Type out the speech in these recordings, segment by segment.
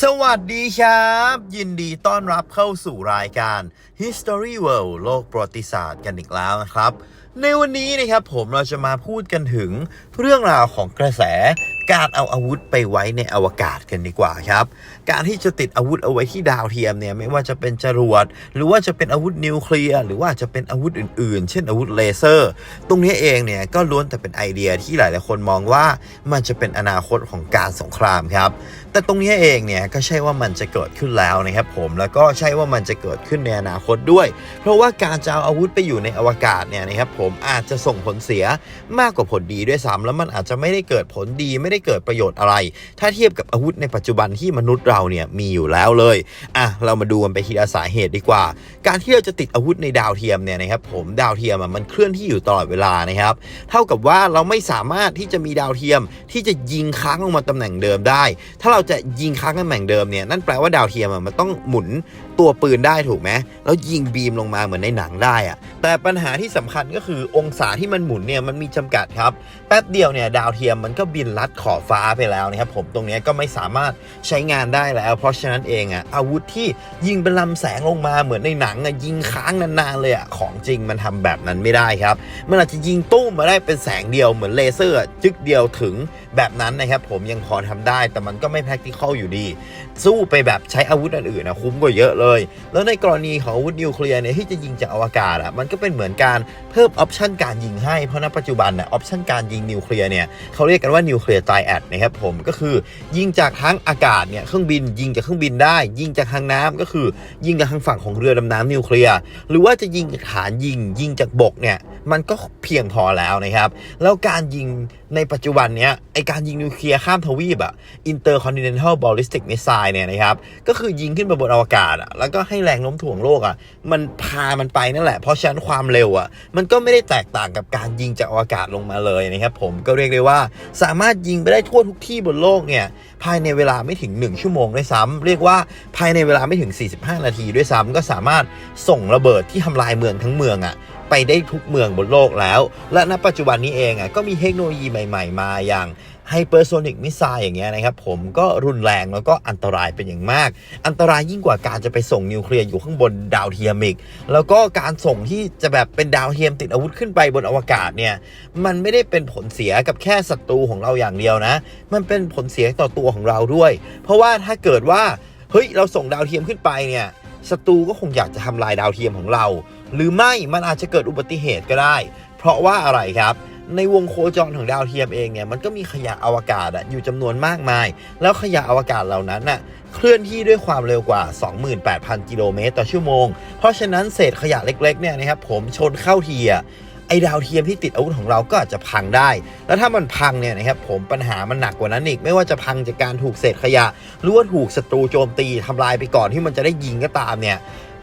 สวัสดีครับ ยินดีต้อนรับเข้าสู่รายการ History World โลกประวัติศาสตร์กันอีกแล้วนะครับ ในวันนี้นะครับผมเราจะมาพูดกันถึงเรื่องราวของกระแส การเอาอาวุธไปไว้ในอวกาศกันดีกว่าครับ การที่จะติดอาวุธเอาไว้ที่ดาวเทียมเนี่ยไม่ว่าจะเป็นจรวด หรือว่าจะเป็นอาวุธนิวเคลียร์หรือว่าจะเป็นอาวุธอื่นๆ เช่นอาวุธเลเซอร์ ตรงนี้เองเนี่ยก็ล้วนแต่เป็นไอเดียที่หลายๆคนมองว่ามันจะเป็นอนาคตของการสงครามครับ แต่ตรงนี้เองเนี่ยก็ใช่ว่ามันจะเกิดขึ้นแล้วนะครับผมแล้วก็ใช่ว่ามันจะเกิดขึ้นในอนาคตด้วย เพราะว่าการจะเอาอาวุธไปอยู่ในอวกาศเนี่ยนะครับผมอาจจะส่งผลเสียมากกว่าผลดีด้วยซ้ำแล้วมันอาจจะไม่ได้เกิดผลดีไม่ได้เกิดประโยชน์อะไร ถ้าเทียบกับอาวุธในปัจจุบันที่มนุษย์เราเนี่ยมีอยู่แล้วเลยอะเรามาดูกันไปทีละสาเหตุดีกว่า การที่เราจะติดอาวุธในดาวเทียมเนี่ยนะครับผมดาวเทียมอะมันเคลื่อนที่อยู่ตลอดเวลานะครับเท่ากับว่าเราไม่สามารถที่จะมีดาวเทียมที่จะยิงค้างลงมาตำแหน่งเดิมได้ ถ้าเราจะยิงค้างตำแหน่งเดิมเนี่ยนั่นแปลว่าดาวเทียมอะมันต้องหมุนตัวปืนได้ถูกไหมแล้วยิงบีมลงมาเหมือนในหนังได้อะแต่ปัญหาที่สำคัญก็คือองศาที่มันหมุนเนี่ยมันมีจำกัดครับแป๊บเดียวเนี่ยดาวเทียมมันก็บินลัดขอบฟ้าไปแล้วนะครับผมตรงนี้ก็ไม่สามารถใช้งานได้แล้ว เพราะฉะนั้นเองอะอาวุธที่ยิงเป็นลำแสงลงมาเหมือนในหนังอะยิงค้างนานๆเลยอะของจริงมันทำแบบนั้นไม่ได้ครับ มันอาจจะยิงตุ้มมาได้เป็นแสงเดียวเหมือนเลเซอร์จึกเดียวถึงแบบนั้นนะครับผมยังพอทำได้ แต่มันก็ไม่ practical อยู่ดี สู้ไปแบบใช้อาวุธอื่นๆนะคุ้มกว่าเยอะเลย แล้วในกรณีของอาวุธนิวเคลียร์เนี่ยที่จะยิงจากอวกาศอะมันก็เป็นเหมือนการเพิ่มออปชันการยิงให้เพราะณปัจจุบันน่ะออปชันการยิงนิวเคลียร์เนี่ยเขาเรียกกันว่านิวเคลียร์ไตแอดนะครับผมก็คือยิงจากทั้งอากาศเนี่ยเครื่องบินยิงจากเครื่องบินได้ ยิงจากทางน้ำก็คือ ยิงจากทางฝั่งของเรือดำน้ำนิวเคลียร์หรือว่าจะยิงจากฐานยิงยิงจากบกเนี่ยมันก็เพียงพอแล้วนะครับ แล้วการยิง ในปัจจุบันเนี้ยไอการยิงนิวเคลียร์ข้ามทวีปอะ intercontinental ballistic missile เนี่ยนะครับ ก็คือยิงขึ้นไปบนอวกาศอะแล้วก็ให้แรงโน้มถ่วงโลกอะมันพามันไปนั่นแหละ เพราะฉะนั้นความเร็วอะมันก็ไม่ได้แตกต่างกับการยิงจากอวกาศลงมาเลยนะครับผมก็เรียกได้ว่าสามารถยิงไปได้ทั่วทุกที่บนโลกเนี่ยภายในเวลาไม่ถึง 1 ชั่วโมงด้วยซ้ำเรียกว่าภายในเวลาไม่ถึง 45 นาทีด้วยซ้ำก็สามารถส่งระเบิดที่ทำลายเมืองทั้งเมืองอะ ไปได้ทุกเมืองบนโลกแล้ว และณปัจจุบันนี้เองอะก็มีเทคโนโลยีใหม่ ๆ มาอย่างไฮเปอร์โซนิกมิสไซล์อย่างเงี้ยนะครับผมก็รุนแรงแล้วก็อันตรายเป็นอย่างมาก อันตรายยิ่งกว่าการจะไปส่งนิวเคลียร์อยู่ข้างบนดาวเทียมอีก แล้วก็การส่งที่จะแบบเป็นดาวเทียมติดอาวุธขึ้นไปบนอวกาศเนี่ยมันไม่ได้เป็นผลเสียกับแค่ศัตรูของเราอย่างเดียวนะ มันเป็นผลเสียต่อตัวของเราด้วย เพราะว่าถ้าเกิดว่าเฮ้ยเราส่งดาวเทียมขึ้นไปเนี่ยศัตรูก็คงอยากจะทำลายดาวเทียมของเรา หรือไม่มันอาจจะเกิดอุบัติเหตุก็ได้ เพราะว่าอะไรครับในวงโคจรของดาวเทียมเองเนี่ยมันก็มีขยะอวกาศอะอยู่จำนวนมากมาย แล้วขยะอวกาศเหล่านั้นน่ะเคลื่อนที่ด้วยความเร็วกว่า 28,000 กิโลเมตรต่อชั่วโมง เพราะฉะนั้นเศษขยะเล็กๆเนี่ยนะครับผมชนเข้าทีอะไอ้ดาวเทียมที่ติดอาวุธของเราก็อาจจะพังได้ แล้วถ้ามันพังเนี่ยนะครับผมปัญหามันหนักกว่านั้นอีก ไม่ว่าจะพังจากการถูกเศษขยะ หรือว่าถูกศัตรูโจมตีทำลายไปก่อนที่มันจะได้ยิงก็ตามเนี่ย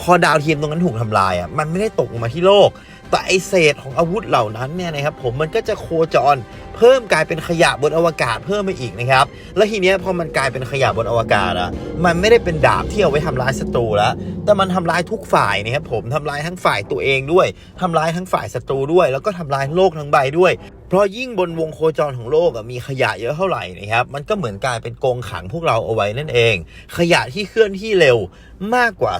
พอดาวเทียมตรงนั้นถูกทำลายอะมันไม่ได้ตกลงมาที่โลก แต่ไอเศษของอาวุธเหล่านั้นเนี่ยนะครับผมมันก็จะโคจรเพิ่มกลายเป็นขยะบนอวกาศเพิ่มไปอีกนะครับ แล้วทีเนี้ยพอมันกลายเป็นขยะบนอวกาศอะมันไม่ได้เป็นดาบที่เอาไว้ทำร้ายศัตรูแล้ว แต่มันทำร้ายทุกฝ่ายนะครับผมทำร้ายทั้งฝ่ายตัวเองด้วยทำร้ายทั้งฝ่ายศัตรูด้วย แล้วก็ทำร้ายโลกทั้งใบด้วย เพราะยิ่งบนวงโคจรของโลกมีขยะเยอะเท่าไหร่นะครับ มันก็เหมือนกลายเป็นกรงขังพวกเราเอาไว้นั่นเอง ขยะที่เคลื่อนที่เร็วมากกว่า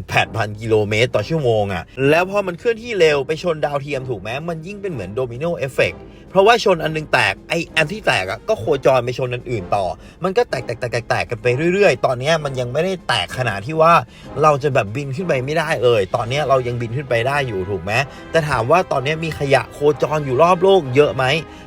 28,000 กิโลเมตรต่อชั่วโมงอะแล้วพอมันเคลื่อนที่เร็วไปชนดาวเทียมถูกไหมมันยิ่งเป็นเหมือนโดมิโนเอฟเฟกต์เพราะว่าชนอันนึงแตก ไออันที่แตกอะก็โคจรไปชนอันอื่นต่อ มันก็แตกแตกแตกแตกกันไปเรื่อยๆ ตอนนี้มันยังไม่ได้แตกขนาดที่ว่าเราจะแบบบินขึ้นไปไม่ได้เลย ตอนนี้เรายังบินขึ้นไปได้อยู่ถูกไหมแต่ถามว่าตอนนี้มีขยะโคจรอยู่รอบโลกเยอะไหม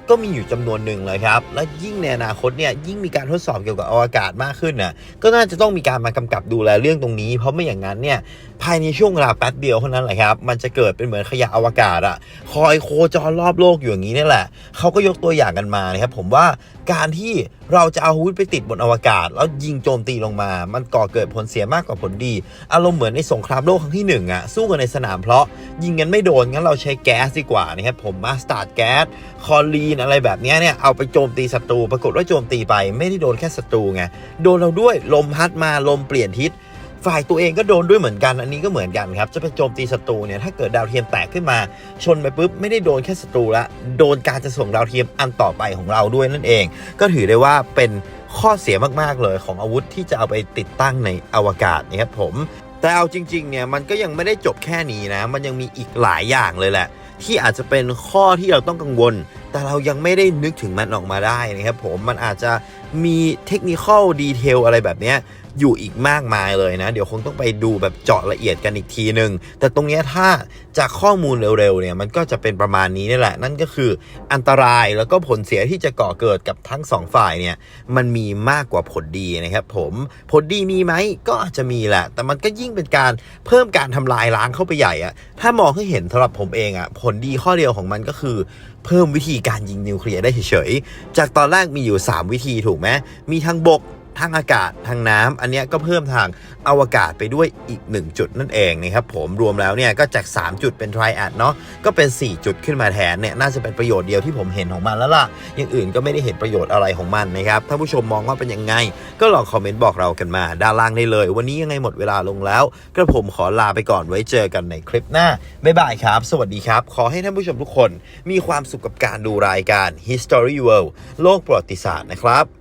ก็มีอยู่จำนวนหนึ่งเลยครับ และยิ่งในอนาคตเนี่ยยิ่งมีการทดสอบเกี่ยวกับอวกาศมากขึ้นน่ะก็น่าจะต้องมีการมากำกับดูแลเรื่องตรงนี้ เพราะไม่อย่างนั้นเนี่ยภายในช่วงเวลาแป๊บเดียวเท่านั้นแหละครับ มันจะเกิดเป็นเหมือนขยะอวกาศอะคอยโคจรรอบโลกอยู่อย่างนี้นี่แหละเขาก็ยกตัวอย่างกันมานะครับผมว่าการที่เราจะเอาอาวุธไปติดบนอวกาศ แล้วยิงโจมตีลงมา มันก่อเกิดผลเสียมากกว่าผลดี อารมณ์เหมือนในสงครามโลกครั้งที่หนึ่งอะสู้กันในสนามเพราะยิงกันไม่โดนงั้นเราใช้แก๊สดีกว่านะครับผมมาสตาร์ดแก๊สคอลีนอะไรแบบนี้เนี่ยเอาไปโจมตีศัตรูปรากฏว่าโจมตีไป ไม่ได้โดนแค่ศัตรูไงโดนเราด้วยลมพัดมาลมเปลี่ยนทิศฝ่ายตัวเองก็โดนด้วยเหมือนกัน อันนี้ก็เหมือนกันครับ จะไปโจมตีศัตรูเนี่ย ถ้าเกิดดาวเทียมแตกขึ้นมา ชนไปปุ๊บ ไม่ได้โดนแค่ศัตรูละ โดนการจะส่งดาวเทียมอันต่อไปของเราด้วยนั่นเอง ก็ถือได้ว่าเป็นข้อเสียมากๆเลยของอาวุธที่จะเอาไปติดตั้งในอวกาศนะครับผม แต่เอาจริง ๆ เนี่ย มันก็ยังไม่ได้จบแค่นี้นะ มันยังมีอีกหลายอย่างเลยแหละ ที่อาจจะเป็นข้อที่เราต้องกังวล แต่เรายังไม่ได้นึกถึงมันออกมาได้นะครับผมมันอาจจะมีเทคนิคอลดีเทลอะไรแบบนี้อยู่อีกมากมายเลยนะ เดี๋ยวคงต้องไปดูแบบเจาะละเอียดกันอีกทีหนึ่งแต่ตรงนี้ถ้าจากข้อมูลเร็วๆเนี่ยมันก็จะเป็นประมาณนี้นี่แหละ นั่นก็คืออันตรายแล้วก็ผลเสียที่จะก่อเกิดกับทั้งสองฝ่ายเนี่ยมันมีมากกว่าผลดีนะครับผมผลดีมีไหมก็อาจจะมีแหละ แต่มันก็ยิ่งเป็นการเพิ่มการทำลายล้างเข้าไปใหญ่อะถ้ามองให้เห็นสำหรับผมเองอะผลดีข้อเดียวของมันก็คือ เพิ่มวิธีการยิงนิวเคลียร์ได้เฉยๆ จากตอนแรกมีอยู่ 3 วิธีถูกไหมมีทางบก ทางอากาศทางน้ำอันนี้ก็เพิ่มทางอวกาศไปด้วยอีก 1 จุดนั่นเองนะครับผมรวมแล้วเนี่ยก็จาก 3 จุดเป็น t r i a d เนาะก็เป็น 4 จุดขึ้นมาแทนเนี่ยน่าจะเป็นประโยชน์เดียวที่ผมเห็นของมันแล้วล่ะอย่างอื่นก็ไม่ได้เห็นประโยชน์อะไรของมันนะครับถ้าผู้ชมมองว่าเป็นยังไง ก็ลองคอมเมนต์บอกเรากันมา ด้านล่างได้เลย วันนี้ยังไงหมดเวลาลงแล้วกระผมขอลาไปก่อนไว้เจอกันในคลิปหน้าบ๊ายบายครับ สวัสดีครับ ขอให้ท่านผู้ชมทุกคน มีความสุขกับการดูรายการ History World โลกประวัติศาสตร์นะครับ